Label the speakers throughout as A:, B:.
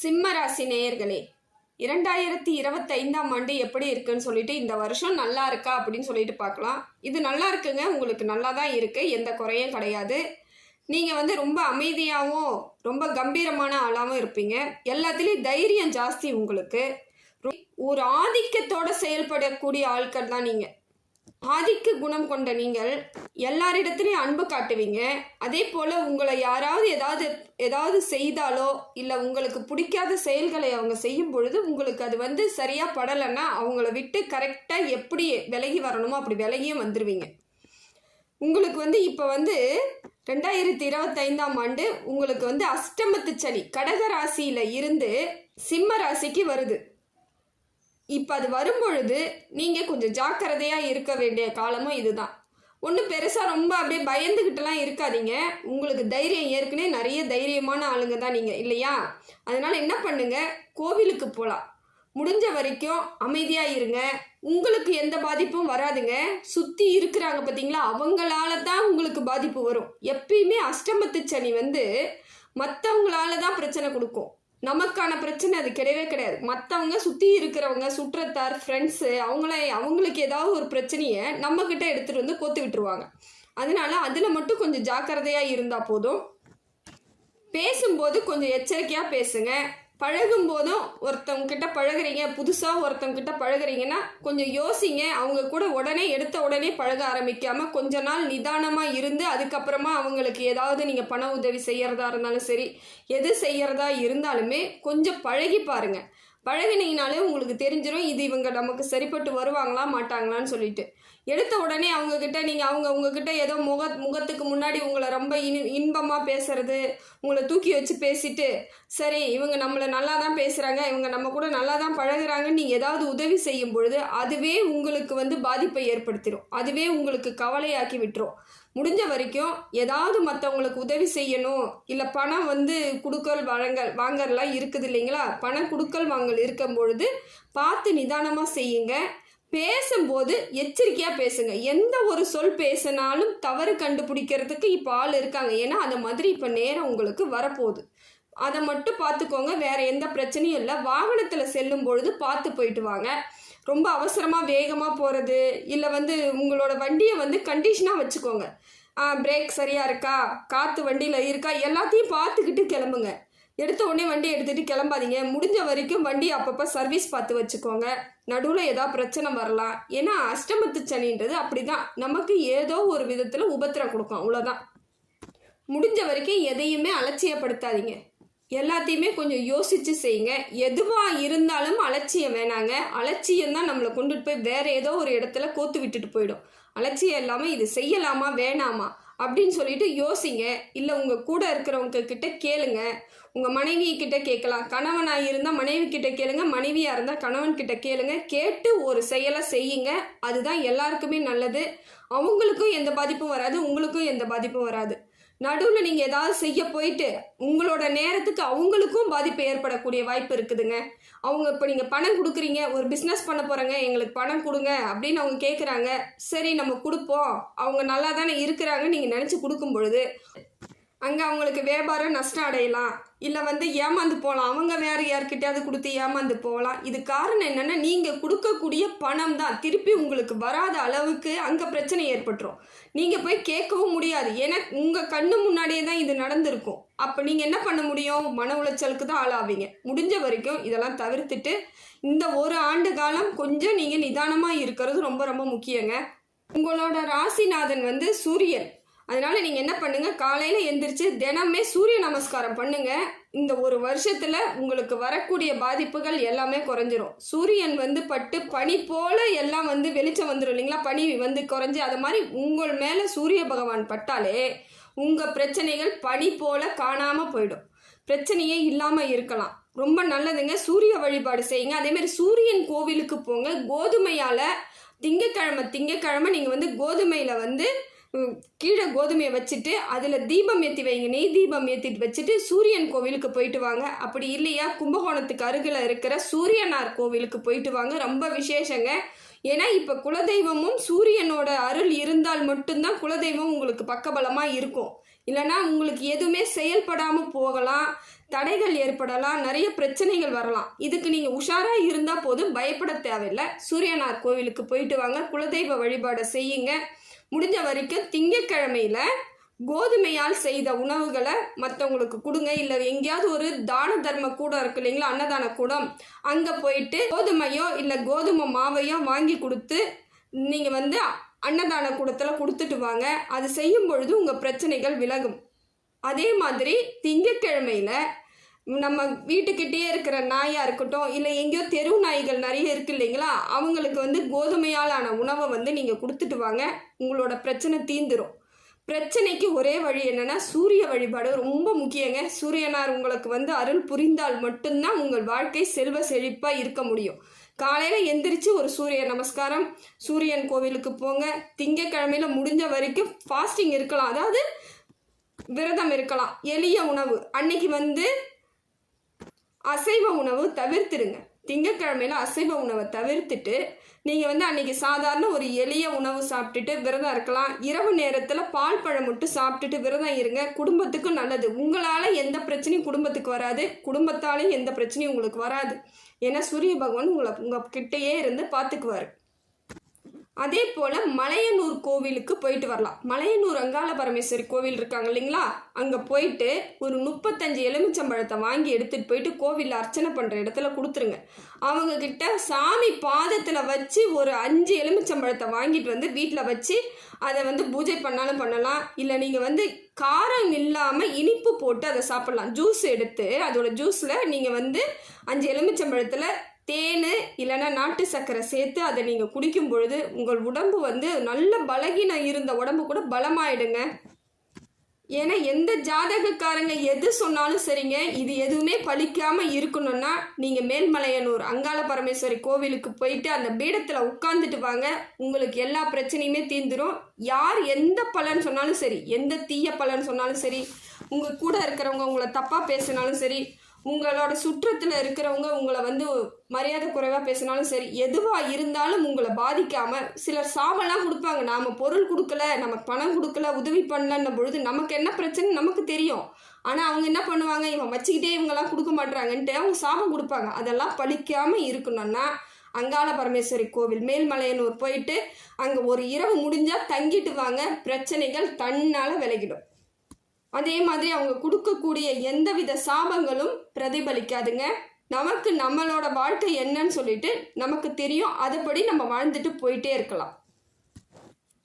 A: சிம்ம ராசி நேயர்களே இரண்டாயிரத்தி இருபத்தைந்தாம் ஆண்டு எப்படி இருக்குன்னு சொல்லிட்டு இந்த வருஷம் நல்லா இருக்கா அப்படின்னு சொல்லிட்டு பார்க்கலாம். இது நல்லா இருக்குங்க உங்களுக்கு நல்லா தான் இருக்கு எந்த குறையும் கிடையாது. நீங்கள் வந்து ரொம்ப அமைதியாகவும் ரொம்ப கம்பீரமான ஆளாகவும் இருப்பீங்க. எல்லாத்துலேயும் தைரியம் ஜாஸ்தி உங்களுக்கு. ஒரு ஆதிக்கத்தோட செயல்படக்கூடிய ஆட்கள் தான் நீங்கள் ஆதிக்க குணம் கொண்ட நீங்கள் எல்லாரிடத்துலையும் அன்பு காட்டுவீங்க. அதே போல் உங்களை யாராவது ஏதாவது ஏதாவது செய்தாலோ இல்லை உங்களுக்கு பிடிக்காத செயல்களை அவங்க செய்யும் பொழுது உங்களுக்கு அது வந்து சரியாக படலைன்னா அவங்கள விட்டு கரெக்டாக எப்படி விலகி வரணுமோ அப்படி விலகியும் வந்துடுவீங்க உங்களுக்கு வந்து இப்போ வந்து ரெண்டாயிரத்தி இருபத்தைந்தாம் ஆண்டு உங்களுக்கு வந்து அஷ்டமத்து சனி கடக ராசியில் இருந்து சிம்ம ராசிக்கு வருது. இப்போ அது வரும்பொழுது நீங்கள் கொஞ்சம் ஜாக்கிரதையாக இருக்க வேண்டிய காலமும் இதுதான். ஒன்றும் பெருசாக ரொம்ப அப்படியே பயந்துக்கிட்டலாம் இருக்காதீங்க. உங்களுக்கு தைரியம் ஏற்கனவே நிறைய தைரியமான ஆளுங்க தான் நீங்கள் இல்லையா? அதனால் என்ன பண்ணுங்கள் கோவிலுக்கு போகலாம் முடிஞ்ச வரைக்கும் அமைதியாக இருங்க. உங்களுக்கு எந்த பாதிப்பும் வராதுங்க. சுற்றி இருக்கிறாங்க பார்த்தீங்களா அவங்களால தான் உங்களுக்கு பாதிப்பு வரும். எப்பயுமே அஷ்டமத்து சனி வந்து மற்றவங்களால தான் பிரச்சனை கொடுக்கும். நமக்கான பிரச்சனை அது கிடையவே கிடையாது. மற்றவங்க சுற்றி இருக்கிறவங்க சுற்றத்தார் ஃப்ரெண்ட்ஸு அவங்கள அவங்களுக்கு ஏதாவது ஒரு பிரச்சனையை நம்மக்கிட்ட எடுத்துகிட்டு வந்து கோத்து விட்டுருவாங்க. அதனால அதில் மட்டும் கொஞ்சம் ஜாக்கிரதையாக இருந்தால் போதும். பேசும்போது கொஞ்சம் எச்சரிக்கையாக பேசுங்க. பழகும் போதும் ஒருத்தவங்க கிட்ட பழகுறீங்க புதுசாக ஒருத்தவங்க கிட்ட பழகுறீங்கன்னா கொஞ்சம் யோசிங்க. அவங்க கூட உடனே எடுத்த உடனே பழக ஆரம்பிக்காம கொஞ்ச நாள் நிதானமாக இருந்து அதுக்கப்புறமா அவங்களுக்கு ஏதாவது நீங்கள் பண உதவி செய்யறதா இருந்தாலும் சரி எது செய்யறதா இருந்தாலுமே கொஞ்சம் பழகி பாருங்க. பழகினீங்கனாலே உங்களுக்கு தெரிஞ்சிடும் இது இவங்க நமக்கு சரிப்பட்டு வருவாங்களா மாட்டாங்களான்னு சொல்லிட்டு. எடுத்த உடனே அவங்க கிட்ட நீங்கள் அவங்க உங்ககிட்ட ஏதோ முக முகத்துக்கு முன்னாடி உங்களை ரொம்ப இன் இன்பமாக பேசுறது உங்களை தூக்கி வச்சு பேசிட்டு சரி இவங்க நம்மளை நல்லா தான் பேசுகிறாங்க இவங்க நம்ம கூட நல்லா தான் பழகுறாங்கன்னு நீங்கள் ஏதாவது உதவி செய்யும் பொழுது அதுவே உங்களுக்கு வந்து பாதிப்பை ஏற்படுத்திடும் அதுவே உங்களுக்கு கவலையாக்கி விட்டுரும். முடிஞ்ச வரைக்கும் ஏதாவது மற்றவங்களுக்கு உதவி செய்யணும். இல்லை பணம் வந்து குடுக்கல் வழங்கல் வாங்கலாம் இருக்குது இல்லைங்களா? பணம் குடுக்கல் வாங்கல் இருக்கும் பொழுது பார்த்து நிதானமாக செய்யுங்க. பேசும்போது எச்சரிக்கையாக பேசுங்க. எந்த ஒரு சொல் பேசினாலும் தவறு கண்டுபிடிக்கிறதுக்கு இப்போ ஆள் இருக்காங்க. ஏன்னா அந்த மாதிரி இப்போ நேரம் உங்களுக்கு வரப்போகுது. அதை மட்டும் பார்த்துக்கோங்க வேற எந்த பிரச்சனையும் இல்லை. வாகனத்தில் செல்லும் பொழுது பார்த்து போயிட்டு வாங்க. ரொம்ப அவசரமாக வேகமாக போகிறது இல்லை வந்து உங்களோட வண்டியை வந்து கண்டிஷனாக வச்சுக்கோங்க. பிரேக் சரியாக இருக்கா? காற்று வண்டியில் இருக்கா? எல்லாத்தையும் பார்த்துக்கிட்டு கிளம்புங்க. எடுத்த உடனே வண்டி எடுத்துகிட்டு கிளம்பாதீங்க. முடிஞ்ச வரைக்கும் வண்டி அப்பப்போ சர்வீஸ் பார்த்து வச்சுக்கோங்க. நடுவில் ஏதாவது பிரச்சனை வரலாம். ஏன்னா அஷ்டமத்து சனின்றது அப்படி தான் நமக்கு ஏதோ ஒரு விதத்தில் உபத்திரம் கொடுக்கும். அவ்வளோதான் முடிஞ்ச வரைக்கும் எதையுமே அலட்சியப்படுத்தாதீங்க. எல்லாத்தையுமே கொஞ்சம் யோசிச்சு செய்யுங்க. எதுவாக இருந்தாலும் அலட்சியம் வேணாங்க. அலட்சியம் தான் நம்மளை கொண்டுட்டு போய் வேற ஏதோ ஒரு இடத்துல கோத்து விட்டுட்டு போயிடும். அலட்சியம் இல்லாமல் இது செய்யலாமா வேணாமா? அப்படின்னு சொல்லிட்டு யோசிங்க. இல்லை உங்கள் கூட இருக்கிறவங்க கிட்ட கேளுங்க. உங்கள் மனைவி கிட்ட கேட்கலாம். கணவனாக இருந்தால் மனைவி கிட்ட கேளுங்க மனைவியாக இருந்தால் கணவன் கிட்ட கேளுங்க. கேட்டு ஒரு செயலை செய்யுங்க. அதுதான் எல்லாருக்குமே நல்லது. அவங்களுக்கும் எந்த பாதிப்பும் வராது உங்களுக்கும் எந்த பாதிப்பும் வராது. நடுவில் நீங்கள் ஏதாவது செய்ய போயிட்டு உங்களோட நேரத்துக்கு அவங்களுக்கும் பாதிப்பு ஏற்படக்கூடிய வாய்ப்பு இருக்குதுங்க. அவங்க இப்போ நீங்கள் பணம் கொடுக்குறீங்க ஒரு பிஸ்னஸ் பண்ண போகிறேங்க எங்களுக்கு பணம் கொடுங்க அப்படின்னு அவங்க கேட்குறாங்க சரி நம்ம கொடுப்போம். அவங்க நல்லா தானே இருக்கிறாங்க நீங்கள் நினச்சி கொடுக்கும் பொழுது அங்கே அவங்களுக்கு வியாபாரம் நஷ்டம் அடையலாம். இல்லை வந்து ஏமாந்து போகலாம் அவங்க வேறு யார்கிட்டயாவது கொடுத்து ஏமாந்து போகலாம் இது காரணம் என்னென்னா நீங்கள் கொடுக்கக்கூடிய பணம் தான். திருப்பி உங்களுக்கு வராத அளவுக்கு அங்கே பிரச்சனை ஏற்பட்டுரும். நீங்கள் போய் கேட்கவும் முடியாது. ஏன்னா உங்கள் கண்ணு முன்னாடியே தான் இது நடந்திருக்கும். அப்போ நீங்கள் என்ன பண்ண முடியும்? மன உளைச்சலுக்கு தான் ஆளாவீங்க. முடிஞ்ச வரைக்கும் இதெல்லாம் தவிர்த்துட்டு இந்த ஒரு ஆண்டு காலம் கொஞ்சம் நீங்கள் நிதானமாக இருக்கிறது ரொம்ப ரொம்ப முக்கியங்க. உங்களோட ராசிநாதன் வந்து சூரியன். அதனால் நீங்கள் என்ன பண்ணுங்கள் காலையில் எந்திரிச்சு தினமே சூரிய நமஸ்காரம் பண்ணுங்கள் இந்த ஒரு வருஷத்தில் உங்களுக்கு வரக்கூடிய பாதிப்புகள் எல்லாமே குறைஞ்சிரும். சூரியன் வந்து பட்டு பனி போல் எல்லாம் வந்து வெளிச்சம் வந்துடும் இல்லைங்களா? பனி வந்து குறைஞ்சி அது மாதிரி உங்கள் மேலே சூரிய பகவான் பட்டாலே உங்கள் பிரச்சனைகள் பனி போல் காணாமல் போயிடும். பிரச்சனையே இல்லாமல் இருக்கலாம். ரொம்ப நல்லதுங்க. சூரிய வழிபாடு செய்யுங்க. அதேமாதிரி சூரியன் கோவிலுக்கு போங்க. கோதுமையால் திங்கக்கிழமை திங்கக்கிழமை நீங்கள் வந்து கோதுமையில் வந்து கீழே கோதுமையை வச்சுட்டு அதில் தீபம் ஏற்றி வைங்க. நெய் தீபம் ஏற்றிட்டு வச்சுட்டு சூரியன் கோவிலுக்கு போயிட்டு வாங்க. அப்படி இல்லையா? கும்பகோணத்துக்கு அருகில் இருக்கிற சூரியனார் கோவிலுக்கு போயிட்டு வாங்க. ரொம்ப விசேஷங்க. ஏன்னா இப்போ குலதெய்வமும் சூரியனோட அருள் இருந்தால் மட்டும்தான் குலதெய்வம் உங்களுக்கு பக்கபலமாக இருக்கும். இல்லைன்னா உங்களுக்கு எதுவுமே செயல்படாமல் போகலாம். தடைகள் ஏற்படலாம் நிறைய பிரச்சனைகள் வரலாம். இதுக்கு நீங்கள் உஷாராக இருந்தால் போதும் பயப்பட தேவையில்லை. சூரியனார் கோவிலுக்கு போயிட்டு வாங்க குலதெய்வ வழிபாடை செய்யுங்க. முடிஞ்ச வரைக்கும் திங்கட்கிழமையில கோதுமையால் செய்த உணவுகளை மற்றவங்களுக்கு கொடுங்க. இல்லை எங்கேயாவது ஒரு தான தர்ம கூடம் இருக்கு இல்லைங்களா அன்னதான கூடம் அங்கே போயிட்டு கோதுமையோ இல்லை கோதுமை மாவையோ வாங்கி கொடுத்து நீங்கள் வந்து அன்னதான கூடத்தில் கொடுத்துட்டு வாங்க. அது செய்யும் பொழுது உங்கள் பிரச்சனைகள் விலகும். அதே மாதிரி திங்கட்கிழமையில நம்ம வீட்டுக்கிட்டே இருக்கிற நாயாக இருக்கட்டும் இல்லை எங்கேயோ தெரு நாய்கள் நிறைய இருக்கு இல்லைங்களா? அவங்களுக்கு வந்து கோதுமையாலான உணவை வந்து நீங்கள் கொடுத்துட்டு வாங்க. உங்களோட பிரச்சனை தீந்துரும். பிரச்சனைக்கு ஒரே வழி என்னென்னா சூரிய வழிபாடு ரொம்ப முக்கியங்க. சூரியனார் உங்களுக்கு வந்து அருள் புரிந்தால் மட்டும்தான் உங்கள் வாழ்க்கை செல்வ செழிப்பாக இருக்க முடியும். காலையில் எந்திரிச்சு ஒரு சூரிய நமஸ்காரம் சூரியன் கோவிலுக்கு போங்க. திங்கக்கிழமையில் முடிஞ்ச வரைக்கும் ஃபாஸ்டிங் இருக்கலாம். அதாவது விரதம் இருக்கலாம். எளிய உணவு. அன்னைக்கு வந்து அசைவ உணவு தவிர்த்துடுங்க திங்கக்கிழமையில அசைவ உணவை தவிர்த்துட்டு நீங்கள் வந்து அன்றைக்கி சாதாரண ஒரு எளிய உணவு சாப்பிட்டுட்டு விரதம் இருக்கலாம். இரவு நேரத்தில் பால் பழம் மட்டும் சாப்பிட்டுட்டு விரதம் இருங்க. குடும்பத்துக்கும் நல்லது. உங்களால் எந்த பிரச்சனையும் குடும்பத்துக்கு வராது. குடும்பத்தாலையும் எந்த பிரச்சனையும் உங்களுக்கு வராது. ஏன்னா சூரிய பகவான் உங்களை உங்கள் கிட்டேயே இருந்து பார்த்துக்குவார் அதே போல் மலையனூர் கோவிலுக்கு போயிட்டு வரலாம். மலையனூர் அங்காள பரமேஸ்வரி கோவில் இருக்காங்க இல்லைங்களா? அங்கே போயிட்டு ஒரு முப்பத்தஞ்சு எலுமிச்சம்பழத்தை வாங்கி எடுத்துகிட்டு போயிட்டு கோவிலில் அர்ச்சனை பண்ணுற இடத்துல கொடுத்துருங்க. அவங்கக்கிட்ட சாமி பாதத்தில் வச்சு ஒரு அஞ்சு எலுமிச்சம்பழத்தை வாங்கிட்டு வந்து வீட்டில் வச்சு அதை வந்து பூஜை பண்ணாலும் பண்ணலாம். இல்லை நீங்கள் வந்து காரம் இல்லாமல் இனிப்பு போட்டு அதை சாப்பிட்லாம். ஜூஸ் எடுத்து அதோட ஜூஸில் நீங்கள் வந்து அஞ்சு எலுமிச்சம்பழத்தில் தேன் இல்லைன்னா நாட்டு சர்க்கரை சேர்த்து அதை நீங்கள் குடிக்கும் பொழுது உங்கள் உடம்பு வந்து நல்ல பலகீனம் இருந்த உடம்பு கூட பலமாயிடுங்க. ஏன்னா எந்த ஜாதகக்காரங்க எது சொன்னாலும் சரிங்க. இது எதுவுமே பழிக்காமல் இருக்கணும்னா நீங்கள் மேல்மலையனூர் அங்காள பரமேஸ்வரி கோவிலுக்கு போயிட்டு அந்த பீடத்தில் உட்காந்துட்டு வாங்க. உங்களுக்கு எல்லா பிரச்சனையுமே தீந்துடும் யார் எந்த பலன் சொன்னாலும் சரி எந்த தீய பலன் சொன்னாலும் சரி உங்கள் கூட இருக்கிறவங்க உங்களை தப்பாக பேசினாலும் சரி உங்களோட சுற்றத்தில் இருக்கிறவங்க உங்களை வந்து மரியாதை குறைவாக பேசினாலும் சரி எதுவாக இருந்தாலும் உங்களை பாதிக்காமல் சிலர் சாபம்லாம் கொடுப்பாங்க. நாம் பொருள் கொடுக்கல நமக்கு பணம் கொடுக்கல உதவி பண்ணலன்ன பொழுது நமக்கு என்ன பிரச்சனை நமக்கு தெரியும். ஆனால் அவங்க என்ன பண்ணுவாங்க? இவன் வச்சுக்கிட்டே இவங்கெல்லாம் கொடுக்க மாட்றாங்கன்ட்டு அவங்க சாபம் கொடுப்பாங்க. அதெல்லாம் பழிக்காமல் இருக்கணும்னா அங்காள பரமேஸ்வரி கோவில் மேல்மலையனூர் போயிட்டு அங்கே ஒரு இரவு முடிஞ்சால் தங்கிட்டு வாங்க. பிரச்சனைகள் தன்னால் விலகிடும். அதே மாதிரி அவங்க கொடுக்கக்கூடிய எந்தவித சாபங்களும் பிரதிபலிக்காதுங்க. நமக்கு நம்மளோட வாழ்க்கை என்னன்னு சொல்லிட்டு நமக்கு தெரியும். அதுபடி நம்ம வாழ்ந்துட்டு போயிட்டே இருக்கலாம்.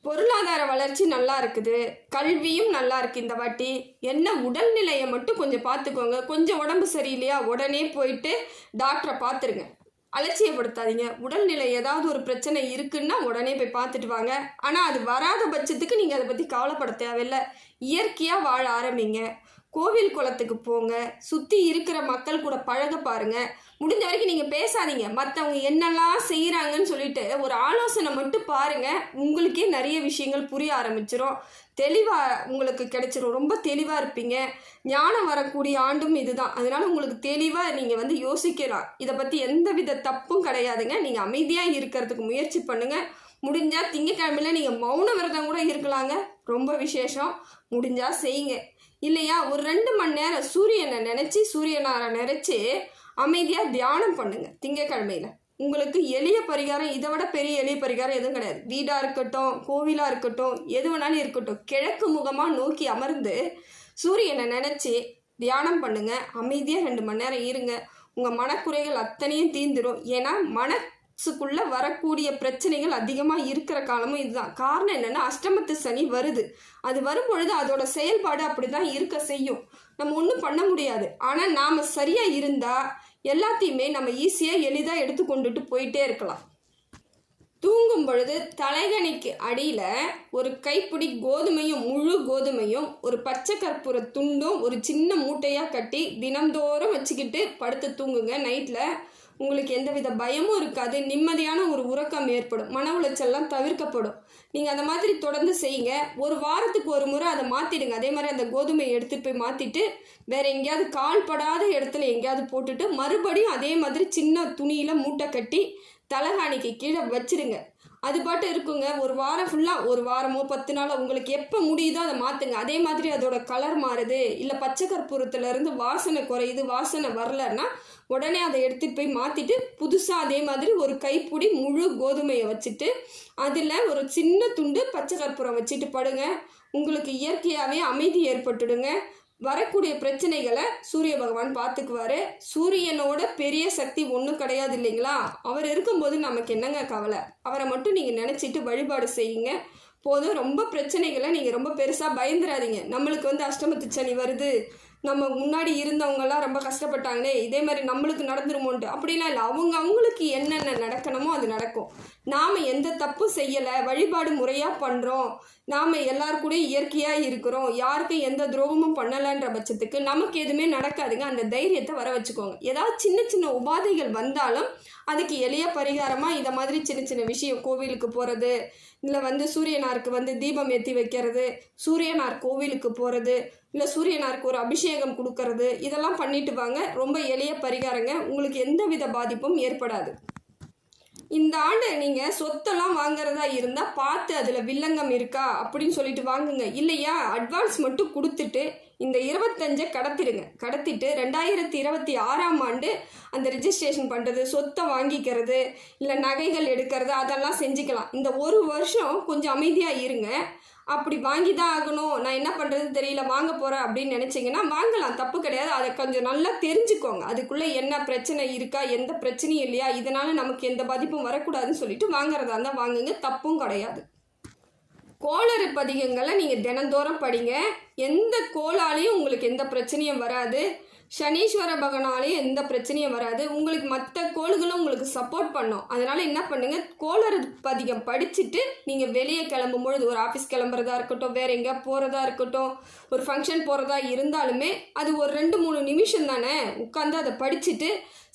A: பொருளாதார வளர்ச்சி நல்லா இருக்குது. கல்வியும் நல்லா இருக்கு இந்த வாட்டி. என்ன உடல்நிலையை மட்டும் கொஞ்சம் பார்த்துக்கோங்க. கொஞ்சம் உடம்பு சரியில்லையா? உடனே போயிட்டு டாக்டரை பார்த்துருங்க. அலட்சியப்படுத்தாதீங்க. உடல்நிலை ஏதாவது ஒரு பிரச்சனை இருக்குன்னா உடனே போய் பார்த்துட்டு வாங்க. ஆனால் அது வராத பட்சத்துக்கு நீங்கள் அதை பற்றி கவலைப்பட தேவையில்லை. இயற்கையாக வாழ ஆரம்பிங்க. கோவில் குளத்துக்கு போங்க. சுற்றி இருக்கிற மக்கள் கூட பழக பாருங்க. முடிஞ்ச வரைக்கும் நீங்கள் பேசாதீங்க. மற்றவங்க என்னெல்லாம் செய்கிறாங்கன்னு சொல்லிட்டு ஒரு ஆலோசனை மட்டும் பாருங்க. உங்களுக்கே நிறைய விஷயங்கள் புரிய ஆரம்பிச்சிடும் தெளிவாக உங்களுக்கு கிடைச்சிரும். ரொம்ப தெளிவாக இருப்பீங்க. ஞானம் வரக்கூடிய ஆண்டும் இதுதான். அதனால உங்களுக்கு தெளிவாக நீங்கள் வந்து யோசிக்கலாம். இதை பற்றி எந்த வித தப்பும் கிடையாதுங்க. நீங்கள் அமைதியாக இருக்கிறதுக்கு முயற்சி பண்ணுங்கள் முடிஞ்சால் திங்கக்கிழமையில் நீங்கள் மௌன விரதம் கூட இருக்கலாங்க. ரொம்ப விசேஷம். முடிஞ்சால் செய்யுங்க. இல்லையா? ஒரு ரெண்டு மணி நேரம் சூரியனை நினச்சி சூரியனாரை நினச்சி அமைதியாக தியானம் பண்ணுங்க திங்கக்கிழமையில. உங்களுக்கு எளிய பரிகாரம் இதை விட பெரிய எளிய பரிகாரம் எதுவும் கிடையாது. வீடாக இருக்கட்டும் கோவிலாக இருக்கட்டும் எது வேணாலும் இருக்கட்டும். கிழக்கு முகமாக நோக்கி அமர்ந்து சூரியனை நினச்சி தியானம் பண்ணுங்கள் அமைதியாக ரெண்டு மணி நேரம் இருங்க. உங்கள் மனக்குறைகள் அத்தனையும் தீந்துடும் ஏன்னா மனசுக்குள்ளே வரக்கூடிய பிரச்சனைகள் அதிகமாக இருக்கிற காலமும் இதுதான். காரணம் என்னென்னா அஷ்டமத்து சனி வருது. அது வரும்பொழுது அதோட செயல்பாடு அப்படி தான் இருக்க செய்யும். நம்ம ஒன்றும் பண்ண முடியாது. ஆனால் நாம் சரியாக இருந்தால் எல்லாத்தையுமே நம்ம ஈஸியாக எளிதாக எடுத்து கொண்டுட்டு போயிட்டே இருக்கலாம். தூங்கும் பொழுது தலைகணிக்கு அடியில் ஒரு கைப்பிடி கோதுமையும் முழு கோதுமையும் ஒரு பச்சை கற்பூர துண்டும் ஒரு சின்ன மூட்டையாக கட்டி தினந்தோறும் வச்சுக்கிட்டு படுத்து தூங்குங்க. நைட்டில் உங்களுக்கு எந்தவித பயமும் இருக்காது நிம்மதியான ஒரு உறக்கம் ஏற்படும் மன உளைச்சல்லாம் தவிர்க்கப்படும். நீங்கள் அந்த மாதிரி தொடர்ந்து செய்யுங்க. ஒரு வாரத்துக்கு ஒரு முறை அதை மாற்றிடுங்க அதே மாதிரி அந்த கோதுமையை எடுத்துகிட்டு போய் மாற்றிட்டு வேறு எங்கேயாவது கால் படாத இடத்துல எங்கேயாவது போட்டுட்டு மறுபடியும் அதே மாதிரி சின்ன துணியில் மூட்டை கட்டி தலகாணிக்கு கீழே வச்சிருங்க. அது பாட்டு இருக்குங்க. ஒரு வாரம் ஃபுல்லாக ஒரு வாரமோ பத்து நாளோ உங்களுக்கு எப்போ முடியுதோ அதை மாற்றுங்க அதே மாதிரி அதோட கலர் மாறுது. இல்லை பச்சை கற்பூரத்துலேருந்து வாசனை குறையுது வாசனை வரலன்னா உடனே அதை எடுத்துகிட்டு போய் மாற்றிட்டு புதுசாக அதே மாதிரி ஒரு கைப்பிடி முழு கோதுமையை வச்சுட்டு அதில் ஒரு சின்ன துண்டு பச்சை கற்பூரம் வச்சுட்டு படுங்க. உங்களுக்கு இயற்கையாகவே அமைதி ஏற்பட்டுடுங்க. வரக்கூடிய பிரச்சனைகளை சூரிய பகவான் பார்த்துக்குவாரு. சூரியனோட பெரிய சக்தி ஒன்றும் கிடையாது இல்லைங்களா? அவர் இருக்கும்போது நமக்கு என்னங்க கவலை? அவரை மட்டும் நீங்கள் நினச்சிட்டு வழிபாடு செய்யுங்க. போதும். ரொம்ப பிரச்சனைகளை நீங்கள் ரொம்ப பெருசாக பயந்துடாதீங்க நம்மளுக்கு வந்து அஷ்டமத்து சனி வருது. நம்ம முன்னாடி இருந்தவங்கெல்லாம் ரொம்ப கஷ்டப்பட்டாங்களே இதே மாதிரி நம்மளுக்கு நடந்துருமோன்ட்டு. அப்படிலாம் இல்லை. அவங்க அவங்களுக்கு என்னென்ன நடக்கணுமோ அது நடக்கும். நாம் எந்த தப்பும் செய்யலை வழிபாடு முறையாக பண்ணுறோம் நாம் எல்லாரு கூட இயற்கையாக இருக்கிறோம். யாருக்கும் எந்த துரோகமும் பண்ணலைன்ற பட்சத்துக்கு நமக்கு எதுவுமே நடக்காதுங்க. அந்த தைரியத்தை வர வச்சுக்கோங்க. ஏதாவது சின்ன சின்ன உபாதைகள் வந்தாலும் அதுக்கு எளிய பரிகாரமாக இந்த மாதிரி சின்ன சின்ன விஷயம் கோவிலுக்கு போகிறது இல்லை வந்து சூரியனாருக்கு வந்து தீபம் ஏற்றி வைக்கிறது சூரியனார் கோவிலுக்கு போகிறது இல்லை சூரியனாருக்கு ஒரு அபிஷேகம் கொடுக்கறது இதெல்லாம் பண்ணிட்டு வாங்க. ரொம்ப எளிய பரிகாரங்க. உங்களுக்கு எந்த வித பாதிப்பும் ஏற்படாது. இந்த ஆண்டு நீங்கள் சொத்தெல்லாம் வாங்குறதா இருந்தால் பார்த்து அதில் வில்லங்கம் இருக்கா அப்படின்னு சொல்லிட்டு வாங்குங்க. இல்லையா? அட்வான்ஸ் மட்டும் கொடுத்துட்டு இந்த இருபத்தஞ்சை கடத்திடுங்க. கடத்திட்டு ரெண்டாயிரத்தி இருபத்தி ஆறாம் ஆண்டு அந்த ரிஜிஸ்ட்ரேஷன் பண்ணுறது சொத்தை வாங்கிக்கிறது இல்லை நகைகள் எடுக்கிறது அதெல்லாம் செஞ்சுக்கலாம். இந்த ஒரு வருஷம் கொஞ்சம் அமைதியாக இருங்க. அப்படி வாங்கி தான் ஆகணும். நான் என்ன பண்ணுறது தெரியல. வாங்க போகிறேன் அப்படின்னு நினச்சிங்கன்னா வாங்கலாம். தப்பு கிடையாது. அதை கொஞ்சம் நல்லா தெரிஞ்சுக்கோங்க. அதுக்குள்ளே என்ன பிரச்சனை இருக்கா? எந்த பிரச்சனையும் இல்லையா? இதனால் நமக்கு எந்த பாதிப்பும் வரக்கூடாதுன்னு சொல்லிட்டு வாங்குறதா இருந்தால் வாங்குங்க. தப்பும் கிடையாது. கோளறு பதிகங்களை நீங்கள் தினந்தோறும் படிங்க. எந்த கோளாலையும் உங்களுக்கு எந்த பிரச்சனையும் வராது. சனீஸ்வர பகவானாலையும் எந்த பிரச்சனையும் வராது. உங்களுக்கு மற்ற கோள்களும் உங்களுக்கு சப்போர்ட் பண்ணும். அதனால் என்ன பண்ணுங்கள் கோளறு பதிகம் படிச்சுட்டு நீங்கள் வெளியே கிளம்பும் பொழுது ஒரு ஆஃபீஸ் கிளம்புறதா இருக்கட்டும் வேற எங்கேயா போகிறதா இருக்கட்டும் ஒரு ஃபங்க்ஷன் போகிறதா இருந்தாலுமே அது ஒரு ரெண்டு மூணு நிமிஷம் தானே உட்காந்து அதை படிச்சுட்டு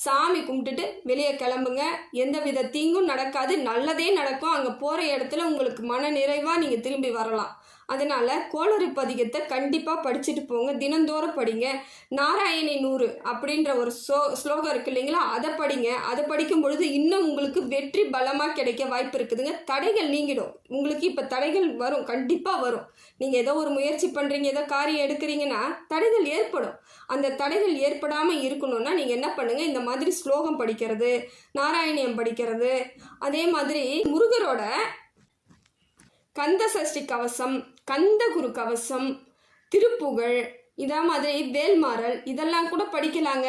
A: சாமி கும்பிட்டுட்டு வெளியே கிளம்புங்க. எந்த வித தீங்கும் நடக்காது. நல்லதே நடக்கும். அங்கே போகிற இடத்துல உங்களுக்கு மன நிறைவாக நீங்கள் திரும்பி வரலாம். அதனால் கோளறு பதிகத்தை கண்டிப்பாக படிச்சுட்டு போங்க. தினந்தோறும் படிங்க. நாராயணி நூறு அப்படின்ற ஒரு ஸ்லோ ஸ்லோகம் இருக்கு இல்லைங்களா? அதை படிங்க. அதை படிக்கும் பொழுது இன்னும் உங்களுக்கு வெற்றி பலமாக கிடைக்க வாய்ப்பு இருக்குதுங்க. தடைகள் நீங்கிடும். உங்களுக்கு இப்போ தடைகள் வரும். கண்டிப்பாக வரும். நீங்கள் ஏதோ ஒரு முயற்சி பண்ணுறீங்க ஏதோ காரியம் எடுக்கிறீங்கன்னா தடைகள் ஏற்படும். அந்த தடைகள் ஏற்படாமல் இருக்கணும்னா நீங்கள் என்ன பண்ணுங்கள் இந்த மாதிரி ஸ்லோகம் படிக்கிறது நாராயணியம் படிக்கிறது. அதே மாதிரி முருகரோட கந்த சஷ்டி கவசம் கந்த குரு கவசம் திருப்புகழ் இதா மாதிரி வேல்மாறல் இதெல்லாம் கூட படிக்கலாங்க.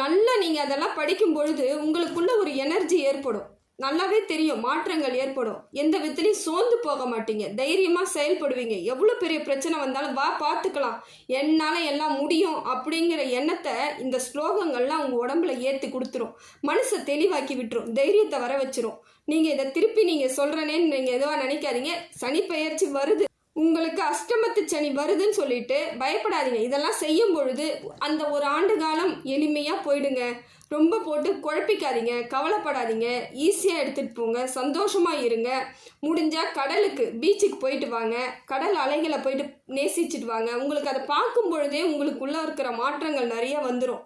A: நல்லா நீங்கள் அதெல்லாம் படிக்கும் பொழுது உங்களுக்குள்ள ஒரு எனர்ஜி ஏற்படும். நல்லாவே தெரியும் மாற்றங்கள் ஏற்படும். எந்த விதத்துலையும் சோர்ந்து போக மாட்டீங்க. தைரியமாக செயல்படுவீங்க. எவ்வளோ பெரிய பிரச்சனை வந்தாலும் வா பார்த்துக்கலாம். என்னால் எல்லாம் முடியும் அப்படிங்கிற எண்ணத்தை இந்த ஸ்லோகங்கள்லாம் உங்கள் உடம்புல ஏற்றி கொடுத்துரும். மனசை தெளிவாக்கி விட்டுரும். தைரியத்தை வர வச்சிரும். நீங்கள் இதை திருப்பி நீங்கள் சொல்கிறனேன்னு நீங்கள் எதுவாக நினைக்காதீங்க. சனிப்பெயர்ச்சி வருது. உங்களுக்கு அஷ்டமத்து சனி வருதுன்னு சொல்லிட்டு பயப்படாதீங்க. இதெல்லாம் செய்யும் பொழுது அந்த ஒரு ஆண்டு காலம் எளிமையாக போயிடுங்க. ரொம்ப போட்டு குழப்பிக்காதீங்க. கவலைப்படாதீங்க. ஈஸியாக எடுத்துகிட்டு போங்க. சந்தோஷமாக இருங்க. முடிஞ்சால் கடலுக்கு பீச்சுக்கு போயிட்டு வாங்க. கடல் அலைகளை போயிட்டு நேசிச்சுட்டு வாங்க. உங்களுக்கு அதை பார்க்கும் பொழுதே உங்களுக்குள்ளே இருக்கிற மாற்றங்கள் நிறைய வந்துடும்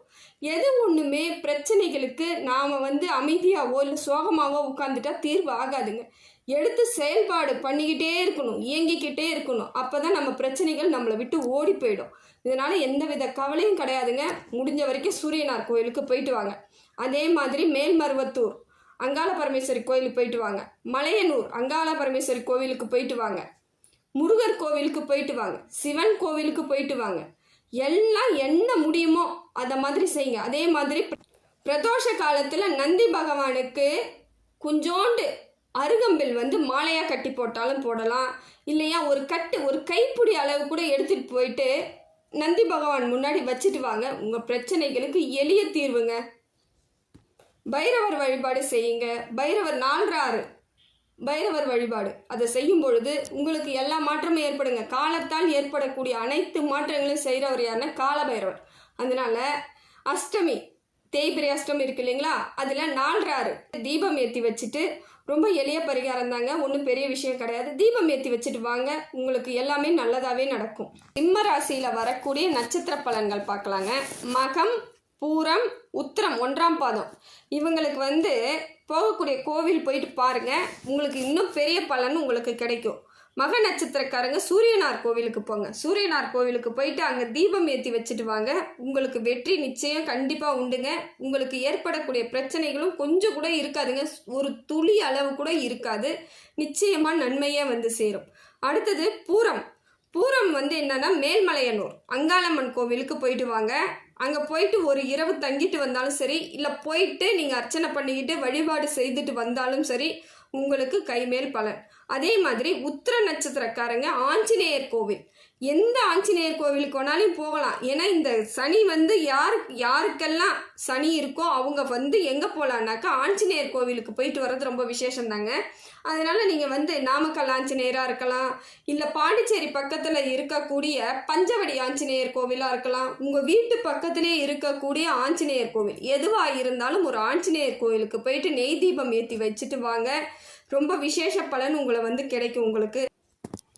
A: எது ஒன்றுமே பிரச்சனைகளுக்கு நாம் வந்து அமைதியாகவோ இல்லை சோகமாகவோ உட்காந்துட்டா தீர்வு ஆகாதுங்க. எடுத்து செயல்பாடு பண்ணிக்கிட்டே இருக்கணும் இயங்கிக்கிட்டே இருக்கணும். அப்போ தான் நம்ம பிரச்சனைகள் நம்மளை விட்டு ஓடி போயிடும். இதனால் எந்த வித கவலையும் கிடையாதுங்க. முடிஞ்ச வரைக்கும் சூரியனார் கோயிலுக்கு போயிட்டு வாங்க. அதே மாதிரி மேல்மருவத்தூர் அங்காள பரமேஸ்வரி கோயிலுக்கு போயிட்டு வாங்க. மலையனூர் அங்காள பரமேஸ்வரி கோவிலுக்கு போயிட்டு வாங்க. முருகர் கோவிலுக்கு போயிட்டு வாங்க. சிவன் கோவிலுக்கு போயிட்டு வாங்க. எல்லாம் என்ன முடியுமோ அதை மாதிரி செய்யுங்க. அதே மாதிரி பிரதோஷ காலத்தில் நந்தி பகவானுக்கு கொஞ்சோண்டு அருகம்பில் வந்து மாலையாக கட்டி போட்டாலும் போடலாம். இல்லையா ஒரு கட்டு ஒரு கைப்பிடி அளவு கூட எடுத்துகிட்டு போயிட்டு நந்தி பகவான் முன்னாடி வச்சுட்டு வாங்க. உங்கள் பிரச்சனைகளுக்கு எளிய தீர்வுங்க. பைரவர் வழிபாடு செய்யுங்க. பைரவர் நான்காறு பைரவர் வழிபாடு. அதை செய்யும் பொழுது உங்களுக்கு எல்லா மாற்றமும் ஏற்படுங்க. காலத்தால் ஏற்படக்கூடிய அனைத்து மாற்றங்களையும் செய்கிறவர் யாருன்னா காலபைரவர். அதனால அஷ்டமி தேய்பிரி அஷ்டமி இருக்கு இல்லைங்களா? அதில் நான்காறு தீபம் ஏற்றி வச்சுட்டு ரொம்ப எளிய பரிகாரம் தாங்க. ஒன்றும் பெரிய விஷயம் கிடையாது. தீபம் ஏற்றி வச்சுட்டு வாங்க. உங்களுக்கு எல்லாமே நல்லதாகவே நடக்கும். சிம்ம ராசியில் வரக்கூடிய நட்சத்திர பலன்கள் பார்க்கலாங்க. மகம் பூரம் உத்திரம் ஒன்றாம் பாதம். இவங்களுக்கு வந்து போகக்கூடிய கோவில் போயிட்டு பாருங்கள் உங்களுக்கு இன்னும் பெரிய பலன் உங்களுக்கு கிடைக்கும். மக நட்சத்திரக்காரங்க சூரியனார் கோவிலுக்கு போங்க. சூரியனார் கோவிலுக்கு போயிட்டு அங்கே தீபம் ஏற்றி வச்சுட்டு வாங்க. உங்களுக்கு வெற்றி நிச்சயம் கண்டிப்பாக உண்டுங்க. உங்களுக்கு ஏற்படக்கூடிய பிரச்சனைகளும் கொஞ்சம் கூட இருக்காதுங்க. ஒரு துளி அளவு கூட இருக்காது. நிச்சயமாக நன்மையே வந்து சேரும். அடுத்தது பூரம். பூரம் வந்து என்னன்னா மேல்மலையனூர். அங்காளம்மன் கோவிலுக்கு போயிட்டு வாங்க. அங்கே போயிட்டு ஒரு இரவு தங்கிட்டு வந்தாலும் சரி இல்லை போயிட்டு நீங்கள் அர்ச்சனை பண்ணிக்கிட்டு வழிபாடு செய்துட்டு வந்தாலும் சரி உங்களுக்கு கைமேல் பலன். அதே மாதிரி உத்திர நட்சத்திரக்காரங்க ஆஞ்சநேயர் கோவில். எந்த ஆஞ்சநேயர் கோவிலுக்கு வேணாலும் போகலாம். ஏன்னா இந்த சனி வந்து யாரு யாருக்கெல்லாம் சனி இருக்கோ அவங்க வந்து எங்கே போகலான்னாக்கா ஆஞ்சநேயர் கோவிலுக்கு போயிட்டு வர்றது ரொம்ப விசேஷம் தாங்க அதனால் நீங்கள் வந்து நாமக்கல் ஆஞ்சநேயராக இருக்கலாம் இல்லை பாண்டிச்சேரி பக்கத்தில் இருக்கக்கூடிய பஞ்சவடி ஆஞ்சநேயர் கோவிலாக இருக்கலாம். உங்கள் வீட்டு பக்கத்திலே இருக்கக்கூடிய ஆஞ்சநேயர் கோவில் எதுவாக இருந்தாலும் ஒரு ஆஞ்சநேயர் கோவிலுக்கு போயிட்டு நெய் தீபம் ஏற்றி வச்சுட்டு வாங்க. ரொம்ப விசேஷ பலன் உங்களை வந்து கிடைக்கும் உங்களுக்கு.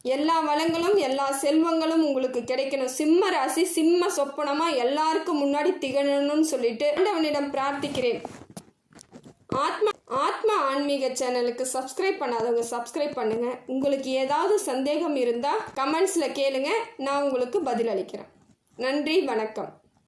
A: எல்லா வளங்களும் எல்லா செல்வங்களும் உங்களுக்கு கிடைக்கணும். சிம்ம ராசி சிம்ம சொப்பனமா எல்லாருக்கும் முன்னாடி திகழணும்னு சொல்லிட்டு ஆண்டவனிடம் பிரார்த்திக்கிறேன். ஆத்மா ஆத்மா ஆன்மீக சேனலுக்கு சப்ஸ்கிரைப் பண்ணாதவங்க சப்ஸ்கிரைப் பண்ணுங்க. உங்களுக்கு ஏதாவது சந்தேகம் இருந்தால் கமெண்ட்ஸில் கேளுங்க. நான் உங்களுக்கு பதில் அளிக்கிறேன் நன்றி வணக்கம்.